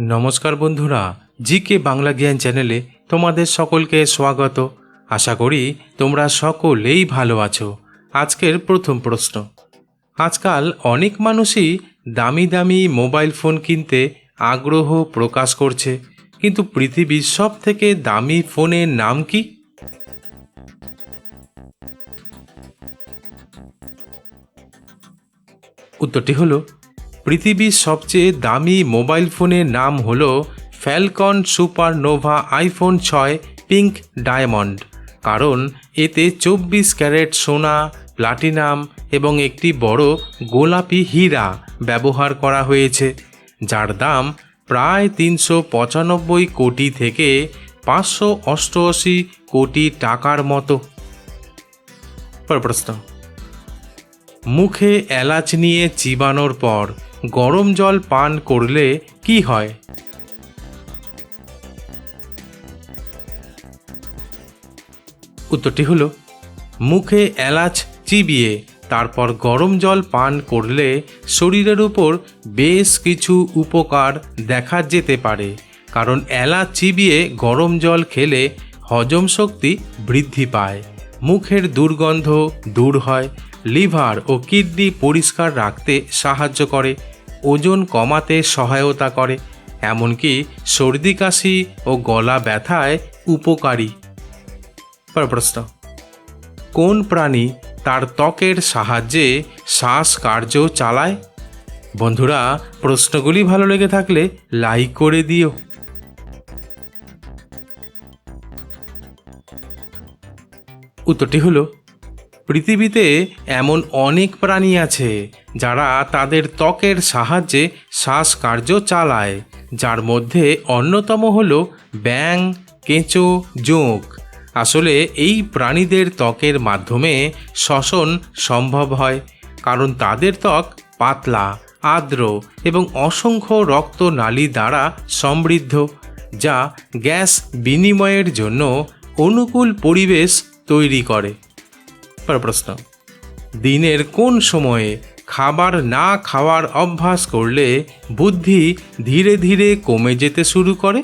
নমস্কার বন্ধুরা জি কে বাংলা জ্ঞান চ্যানেলে তোমাদের সকলকে স্বাগত। আশা করি তোমরা সকলেই ভালো আছো। আজকের প্রথম প্রশ্ন। আজকাল অনেক মানুষই দামি দামি মোবাইল ফোন কিনতে আগ্রহ প্রকাশ করছে। কিন্তু পৃথিবীর সব থেকে দামি ফোনের নাম কি? উত্তরটি হলো পৃথিবীর সবচেয়ে দামি মোবাইল ফোনের নাম হলো ফ্যালকন সুপার নোভা আইফোন ছয় পিঙ্ক ডায়মন্ড। কারণ এতে চব্বিশ ক্যারেট সোনা, প্লাটিনাম এবং একটি বড় গোলাপি হীরা ব্যবহার করা হয়েছে, যার দাম প্রায় তিনশো পঁচানব্বই কোটি থেকে পাঁচশো অষ্টআশি কোটি টাকার মতো। প্রশ্ন। মুখে এলাচ নিয়ে চিবানোর পর গরম জল পান করলে কি হয়? উত্তরটি হলো, মুখে এলাচ চিবিয়ে তারপর গরম জল পান করলে শরীরের উপর বেশ কিছু উপকার দেখা যেতে পারে। কারণ এলাচ চিবিয়ে গরম জল খেলে হজম শক্তি বৃদ্ধি পায়, মুখের দুর্গন্ধ দূর হয়, লিভার ও কিডনি পরিষ্কার রাখতে সাহায্য করে ওজন কমাতে সহায়তা করে, এমনকি সর্দি, কাশি ও গলা ব্যথায় উপকারী। প্রশ্ন কোন প্রাণী তার ত্বকের সাহায্যে শ্বাস কার্য চালায়? বন্ধুরা, প্রশ্নগুলি ভালো লেগে থাকলে লাইক করে দিও। উত্তরটি হলো পৃথিবীতে এমন অনেক প্রাণী আছে যারা তাদের ত্বকের সাহায্যে শ্বাসকার্য চালায়, যার মধ্যে অন্যতম হল ব্যাং, কেঁচো, জোঁক। আসলে এই প্রাণীদের ত্বকের মাধ্যমে শ্বসন সম্ভব হয়, কারণ তাদের ত্বক পাতলা, আর্দ্র এবং অসংখ্য রক্তনালী দ্বারা সমৃদ্ধ, যা গ্যাস বিনিময়ের জন্য অনুকূল পরিবেশ তৈরি করে। পরের প্রশ্ন। দিনের কোন সময়ে খাবার না খাওয়ার অভ্যাস করলে বুদ্ধি ধীরে ধীরে কমে যেতে শুরু করে?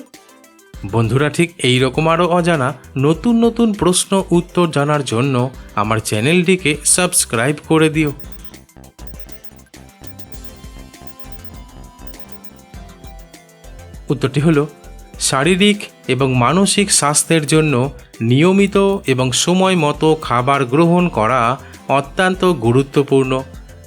বন্ধুরা, ঠিক এই রকম আরও অজানা নতুন নতুন প্রশ্ন উত্তর জানার জন্য আমার চ্যানেলটিকে সাবস্ক্রাইব করে দিও। উত্তরটি হলো শারীরিক এবং মানসিক স্বাস্থ্যের জন্য নিয়মিত এবং সময় মতো খাবার গ্রহণ করা অত্যন্ত গুরুত্বপূর্ণ।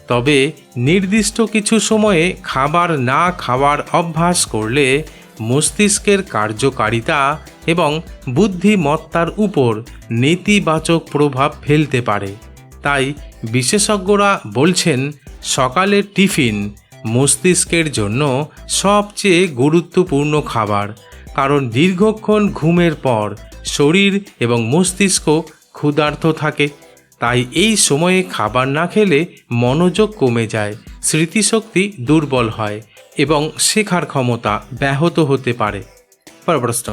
তবে নির্দিষ্ট কিছু সময়ে খাবার না খাওয়ার অভ্যাস করলে মস্তিষ্কের কার্যকারিতা এবং বুদ্ধিমত্তার উপর নেতিবাচক প্রভাব ফেলতে পারে। তাই বিশেষজ্ঞরা বলছেন, সকালের টিফিন মস্তিষ্কের জন্য সবচেয়ে গুরুত্বপূর্ণ খাবার। কারণ দীর্ঘক্ষণ ঘুমের পর শরীর এবং মস্তিষ্ক ক্ষুধার্ত থাকে। তাই এই সময়ে খাবার না খেলে মনোযোগ কমে যায়, স্মৃতিশক্তি দুর্বল হয় এবং শেখার ক্ষমতা ব্যাহত হতে পারে। প্রশ্ন,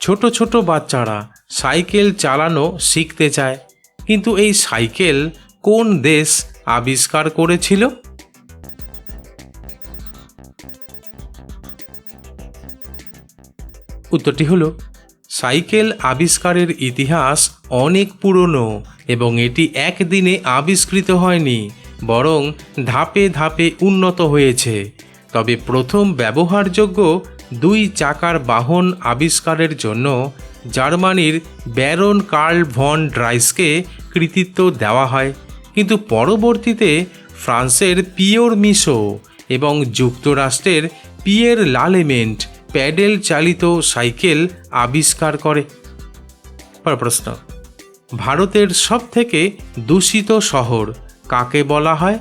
ছোট ছোট বাচ্চারা সাইকেল চালানো শিখতে চায়, কিন্তু এই সাইকেল কোন দেশ আবিষ্কার করেছিল? উত্তরটি হলো, সাইকেল আবিষ্কারের ইতিহাস অনেক পুরনো এবং এটি একদিনে আবিষ্কৃত হয়নি, বরং ধাপে ধাপে উন্নত হয়েছে। তবে প্রথম ব্যবহারযোগ্য দুই চাকার বাহন আবিষ্কারের জন্য জার্মানির ব্যারন কার্ল ভন ড্রাইসকে কৃতিত্ব দেওয়া হয়। কিন্তু পরবর্তীতে ফ্রান্সের পিওর মিশো এবং যুক্তরাষ্ট্রের পিয়ের লালেমেন্ট প্যাডেল চালিত সাইকেল আবিষ্কার করে। প্রশ্ন, ভারতের সব থেকে দূষিত শহর কাকে বলা হয়?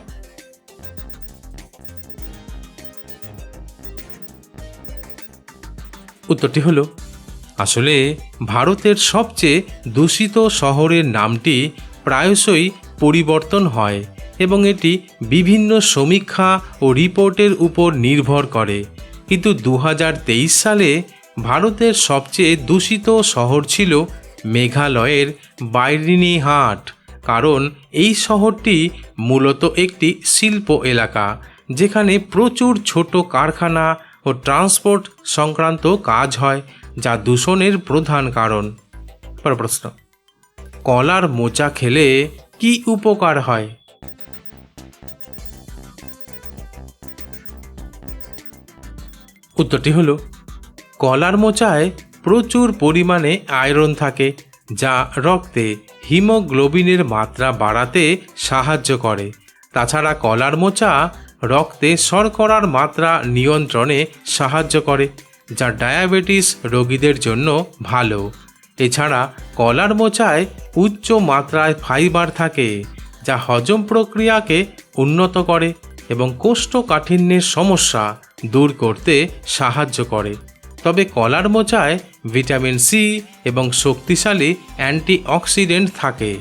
উত্তরটি হলো, আসলে ভারতের সবচেয়ে দূষিত শহরের নামটি প্রায়শই পরিবর্তন হয় এবং এটি বিভিন্ন সমীক্ষা ও রিপোর্টের উপর নির্ভর করে। কিন্তু দু হাজার তেইশ সালে ভারতের সবচেয়ে দূষিত শহর ছিল মেঘালয়ের বাইরিনিহাট কারণ এই শহরটি মূলত একটি শিল্প এলাকা, যেখানে প্রচুর ছোট কারখানা ও ও ট্রান্সপোর্ট সংক্রান্ত কাজ হয়, যা দূষণের প্রধান কারণ। প্রশ্ন, কলার মোচা খেলে কি উপকার হয়? উত্তরটি হলো, কলার মোচায় প্রচুর পরিমাণে আয়রন থাকে, যা রক্তে হিমোগ্লোবিনের মাত্রা বাড়াতে সাহায্য করে। তাছাড়া কলার মোচা রক্তে শর্করার মাত্রা নিয়ন্ত্রণে সাহায্য করে, যা ডায়াবেটিস রোগীদের জন্য ভালো। এছাড়া কলার মোচায় উচ্চ মাত্রায় ফাইবার থাকে, যা হজম প্রক্রিয়াকে উন্নত করে। এবং কোষ্ঠকাঠিন্যের সমস্যা দূর করতে সাহায্য করে। তবে কলার মোচায় ভিটামিন সি এবং শক্তিশালী অ্যান্টিঅক্সিডেন্ট থাকে,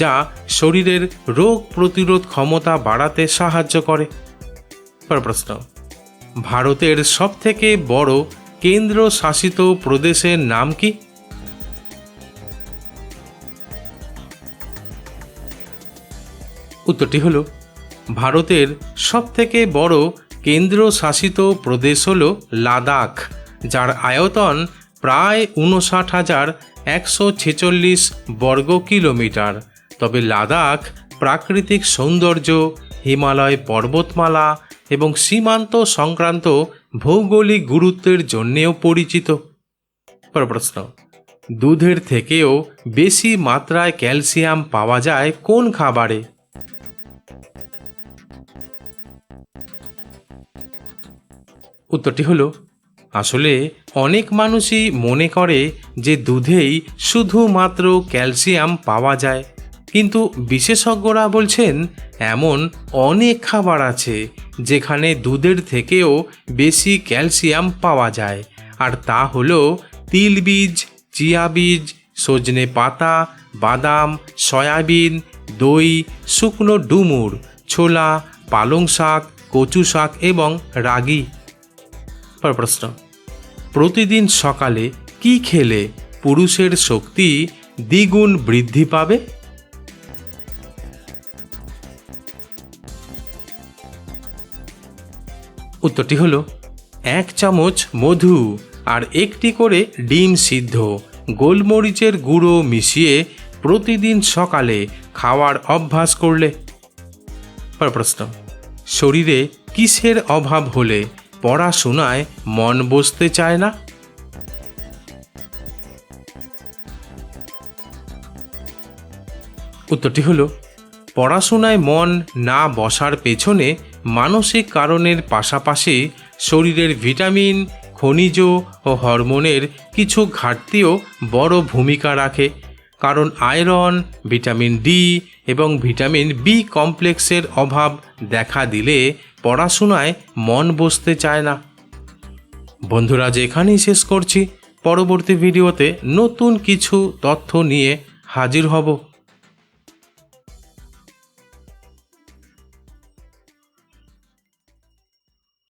যা শরীরের রোগ প্রতিরোধ ক্ষমতা বাড়াতে সাহায্য করে। প্রশ্ন, ভারতের সবথেকে বড় কেন্দ্র শাসিত প্রদেশের নাম কি? উত্তরটি হল ভারতের সবথেকে বড় কেন্দ্রশাসিত প্রদেশ হল লাদাখ, যার আয়তন প্রায় উনষাট হাজার একশো ছেচল্লিশ বর্গ কিলোমিটার। তবে লাদাখ প্রাকৃতিক সৌন্দর্য, হিমালয় পর্বতমালা এবং সীমান্ত সংক্রান্ত ভৌগোলিক গুরুত্বের জন্যেও পরিচিত। প্রশ্ন, দুধের থেকেও বেশি মাত্রায় ক্যালসিয়াম পাওয়া যায় কোন খাবারে? উত্তরটি হলো, আসলে অনেক মানুষই মনে করে যে দুধেই শুধুমাত্র ক্যালসিয়াম পাওয়া যায়, কিন্তু বিশেষজ্ঞরা বলছেন এমন অনেক খাবার আছে যেখানে দুধের থেকেও বেশি ক্যালসিয়াম পাওয়া যায়, আর তা হলো তিল বীজ চিয়া বীজ সজনে পাতা, বাদাম, সয়াবিন, দই, শুকনো ডুমুর, ছোলা, পালং শাক, কচু শাক এবং রাগি। পরের প্রশ্ন, প্রতিদিন সকালে কি খেলে পুরুষের শক্তি দ্বিগুণ বৃদ্ধি পাবে? উত্তরটি হলো, এক চামচ মধু আর একটি করে ডিম সিদ্ধ, গোলমরিচের গুঁড়ো মিশিয়ে প্রতিদিন সকালে খাওয়ার অভ্যাস করলে। প্রশ্ন, শরীরে কিসের অভাব হলে পড়াশোনায় মন বসতে চায় না। উত্তরটি হলো, পড়াশোনায় মন না বসার পেছনে মানসিক কারণের পাশাপাশি শরীরের ভিটামিন, খনিজ ও হরমোনের কিছু ঘাটতিও বড় ভূমিকা রাখে। কারণ আয়রন, ভিটামিন ডি এবং ভিটামিন বি কমপ্লেক্সের অভাব দেখা দিলে পড়াশোনায় মন বসতে চায় না। বন্ধুরা যেখানেই শেষ করছি। পরবর্তী ভিডিওতে নতুন কিছু তথ্য নিয়ে হাজির হব।